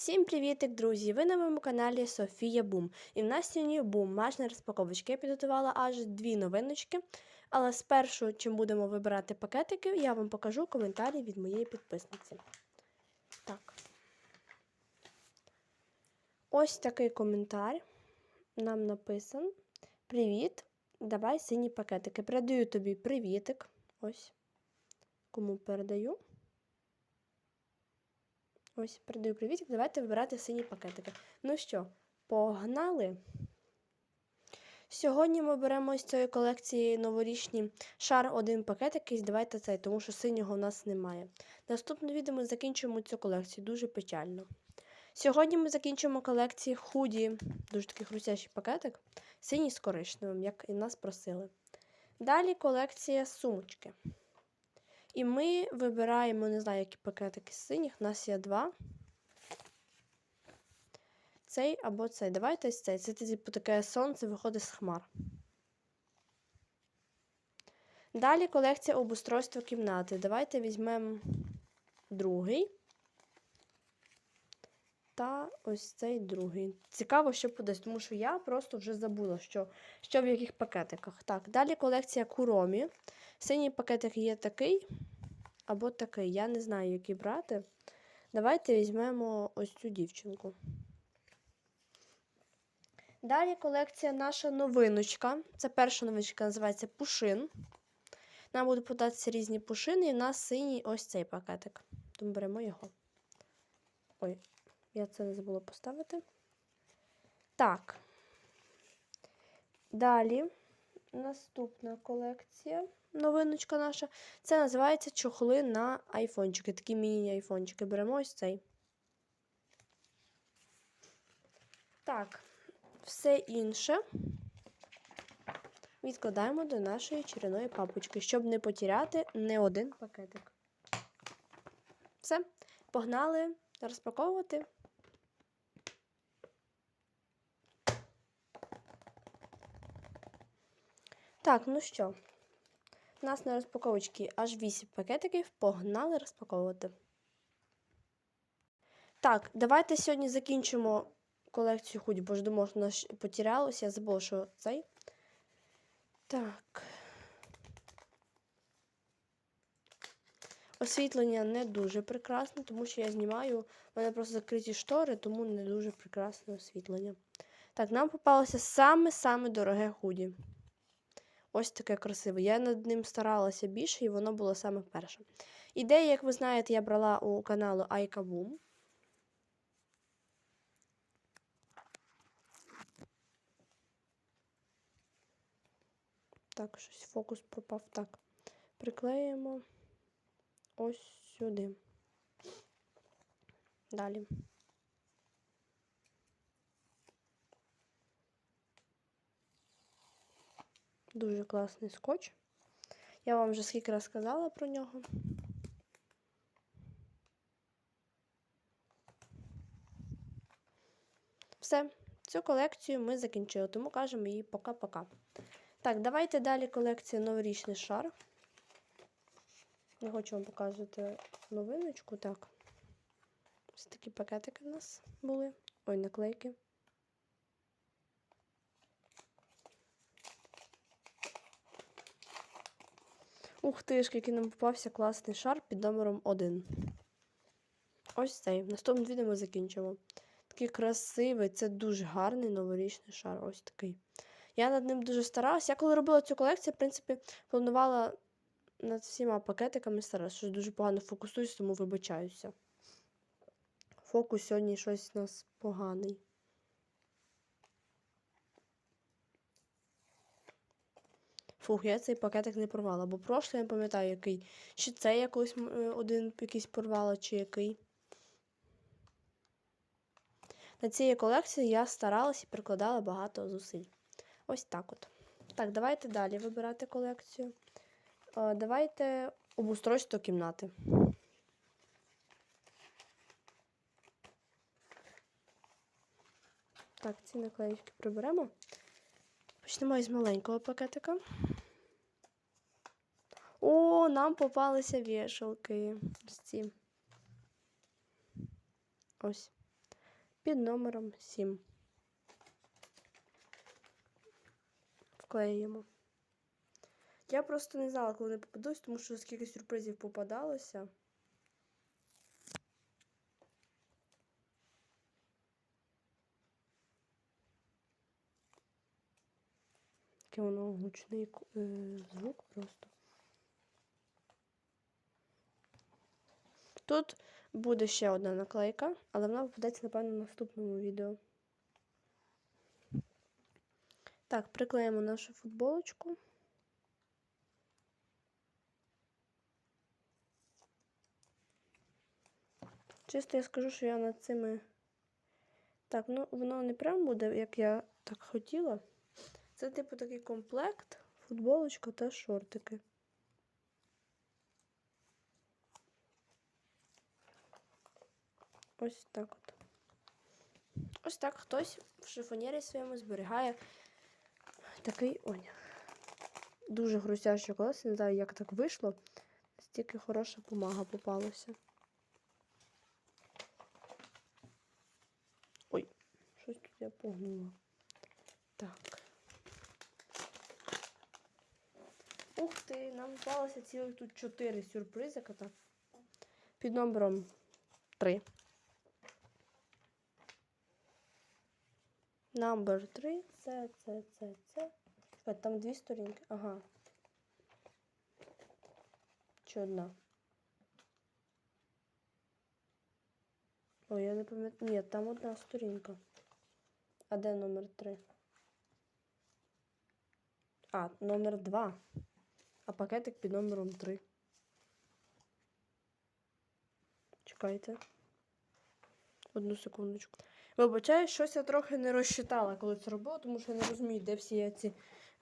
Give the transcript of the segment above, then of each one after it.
Всім привітик, друзі! Ви на моєму каналі Софія Бум. І в нас сьогодні бумажна розпаковочка. Я підготувала аж дві новиночки. Але спершу, чим будемо вибирати пакетики, я вам покажу коментарі від моєї підписниці. Так. Ось такий коментар. Нам написан. Привіт! Давай сині пакетики. Передаю тобі привітик. Ось. Кому передаю. Ось, передаю привітик. Давайте вибирати сині пакетики. Ну що, погнали? Сьогодні ми беремо з цієї колекції новорічні шар один пакет якийсь. Давайте цей, тому що синього в нас немає. Наступне відео ми закінчуємо цю колекцію. Дуже печально. Сьогодні ми закінчимо колекції худі, дуже такий хрустящий пакетик, синій з коричневим, як і нас просили. Далі колекція сумочки. І ми вибираємо, не знаю, які пакетики з синіх. У нас є два. Цей або цей. Давайте ось цей. Це типу таке сонце виходить з хмар. Далі колекція обустройства кімнати. Давайте візьмемо другий. Та ось цей другий. Цікаво, що подасть, тому що я просто вже забула, що, що в яких пакетиках. Так, далі колекція Куромі. Синій пакетик є такий або такий. Я не знаю, який брати. Давайте візьмемо ось цю дівчинку. Далі колекція наша новиночка. Це перша новиночка називається Пушин. Нам будуть податися різні пушини, і в нас синій ось цей пакетик. Тому беремо його. Ой, я це не забула поставити. Так. Далі наступна колекція, новиночка наша. Це називається чохли на айфончики. Такі міні-айфончики. Беремо ось цей. Так, все інше відкладаємо до нашої чарівної папочки, щоб не потеряти не один пакетик. Все, погнали розпаковувати. Так, ну що, у нас на розпаковочці аж 8 пакетиків. Погнали розпаковувати. Так, давайте сьогодні закінчимо колекцію худі, бо ж думав, що наш потерялося. Я забула, що цей. Так. Освітлення не дуже прекрасне, тому що я знімаю. У мене просто закриті штори, тому не дуже прекрасне освітлення. Так, нам попалося саме-саме дороге худі. Ось таке красиве. Я над ним старалася більше, і воно було саме перше. Ідею, як ви знаєте, я брала у каналу Айкабум. Так, щось фокус пропав. Так. Приклеїмо ось сюди. Далі. Дуже класний скотч. Я вам вже скільки раз сказала про нього. Все, цю колекцію ми закінчили, тому кажемо їй пока-пока. Так, давайте далі колекція новорічний шар. Я хочу вам показувати новиночку. Так. Ось такі пакетики в нас були. Ой, наклейки. Ух ти ж, який нам попався класний шар під номером 1. Ось цей. Наступне відео ми закінчимо. Такий красивий, це дуже гарний новорічний шар. Ось такий. Я над ним дуже старалася. Я коли робила цю колекцію, в принципі, планувала над всіма пакетиками старалася. Щось дуже погано фокусуюсь, тому вибачаюся. Фокус сьогодні щось у нас поганий. Фух, я цей пакетик не порвала, бо прошлий я не пам'ятаю, який. Чи цей якось один якийсь порвала, чи який. На цій колекції я старалась і прикладала багато зусиль. Ось так от. Так, давайте далі вибирати колекцію. Давайте обустройство кімнати. Так, ці наклеїчки приберемо. Почнемо із маленького пакетика. О, нам попалися вішалки. Ось ці. Ось. під номером 7. Вклеюємо. Я просто не знала, коли не попадусь, тому що скільки сюрпризів попадалося. Який воно гучний е, звук просто. Тут буде ще одна наклейка, але вона попадеться, напевно, в наступному відео. Так, приклеїмо нашу футболочку. Чисто я скажу, що я над цими. Так, ну воно не прям буде, як я так хотіла. Це, типу, такий комплект, футболочка та шортики. Ось так от. Ось так хтось в шифонері своєму зберігає такий одяг. Дуже хрустящий колес, не знаю, як так вийшло. Стільки хороша помага попалася. Ой, щось тут я погнула. Так. Ти, нам попалося цілих тут 4 сюрпризика. Так. Під номером 3. Number 3. Це, це, це, це. Чекай, там дві сторінки. Ага. Чи одна? Ой, я не пам'ятаю. Ні, там одна сторінка. А де номер 3? А, номер 2. А пакетик під номером 3. Чекайте. Одну секундочку. Вибачаю, щось я трохи не розчитала, коли це робила, тому що я не розумію, де всі я ці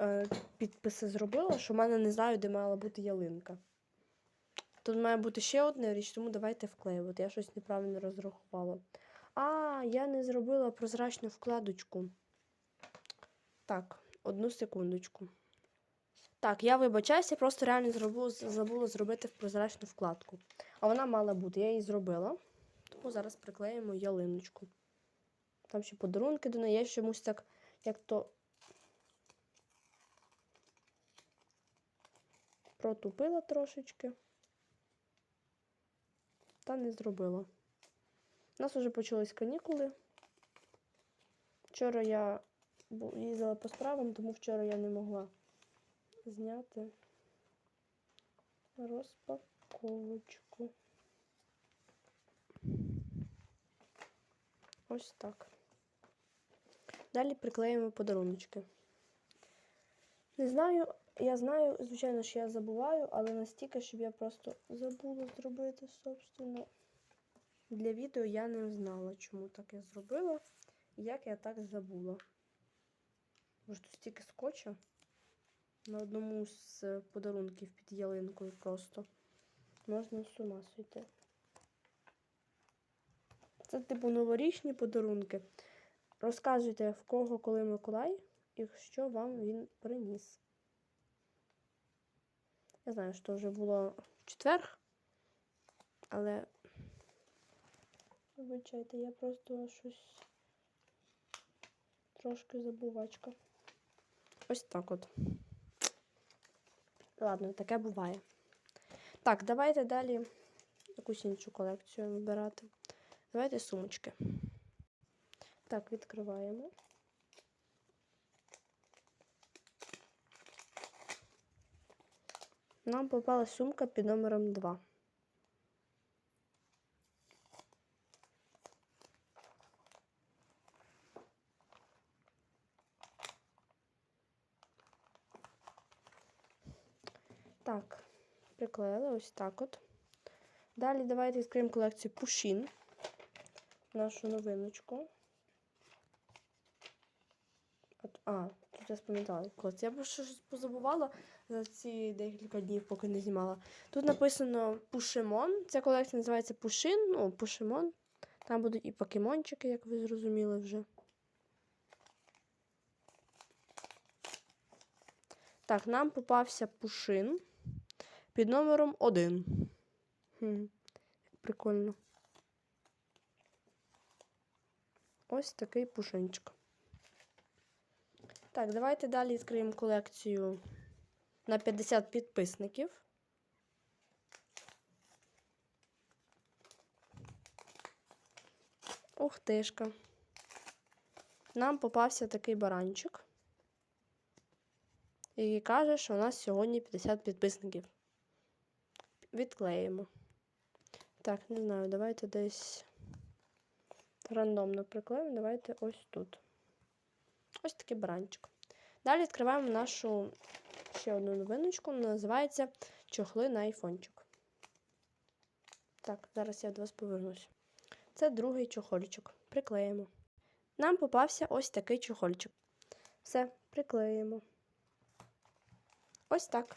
е, підписи зробила, що в мене не знаю, де мала бути ялинка. Тут має бути ще одна річ, тому давайте вклеювати. Я щось неправильно розрахувала. А, я не зробила прозрачну вкладочку. Так, одну секундочку. Так, я вибачаюся, просто реально зробила, забула зробити прозрачну вкладку. А вона мала бути, я її зробила. Тому зараз приклеїмо ялиночку. Там ще подарунки до неї. Я чомусь так, як то протупила трошечки. Та не зробила. У нас вже почались канікули. Вчора я їздила по справам, тому вчора я не могла зняти розпаковочку. Ось так. Далі приклеїмо подаруночки. Не знаю, я знаю, звичайно, що я забуваю, але настільки, щоб я просто забула зробити, собственно. Для відео я не знала, чому так я зробила і як я так забула. Може, тут стільки скотча на одному з е, подарунків під ялинкою просто. Можна з ума сойти. Це типу новорічні подарунки. Розказуйте, в кого коли Миколай і що вам він приніс. Я знаю, що вже було в четвер, але вибачайте, я просто щось трошки забувачка. Ось так от. Ладно, таке буває. Так, давайте далі якусь іншу колекцію вибирати. Давайте сумочки. Так, відкриваємо. Нам попала сумка під номером 2. Так, приклеїли ось так от. Далі давайте відкриємо колекцію Пушін. Нашу новиночку. От, а, тут я спам'ятала. Клас. Я б щось позабувала за ці декілька днів, поки не знімала. Тут написано Пушимон. Ця колекція називається Пушин, ну, Пушимон. Там будуть і покемончики, як ви зрозуміли вже. Так, нам попався Пушин під номером 1. Хм, прикольно. ось такий пушинчик. Так, давайте далі відкриємо колекцію на 50 підписників. Ух тишка. Нам попався такий баранчик. Який каже, що у нас сьогодні 50 підписників. Відклеїмо. Так, не знаю, давайте десь рандомно приклеїмо. Давайте ось тут. Ось такий баранчик. Далі відкриваємо нашу ще одну новиночку. Називається чохли на айфончик. Так, зараз я до вас повернусь. Це другий чохольчик. Приклеїмо. Нам попався ось такий чохольчик. Все, приклеїмо. Ось так.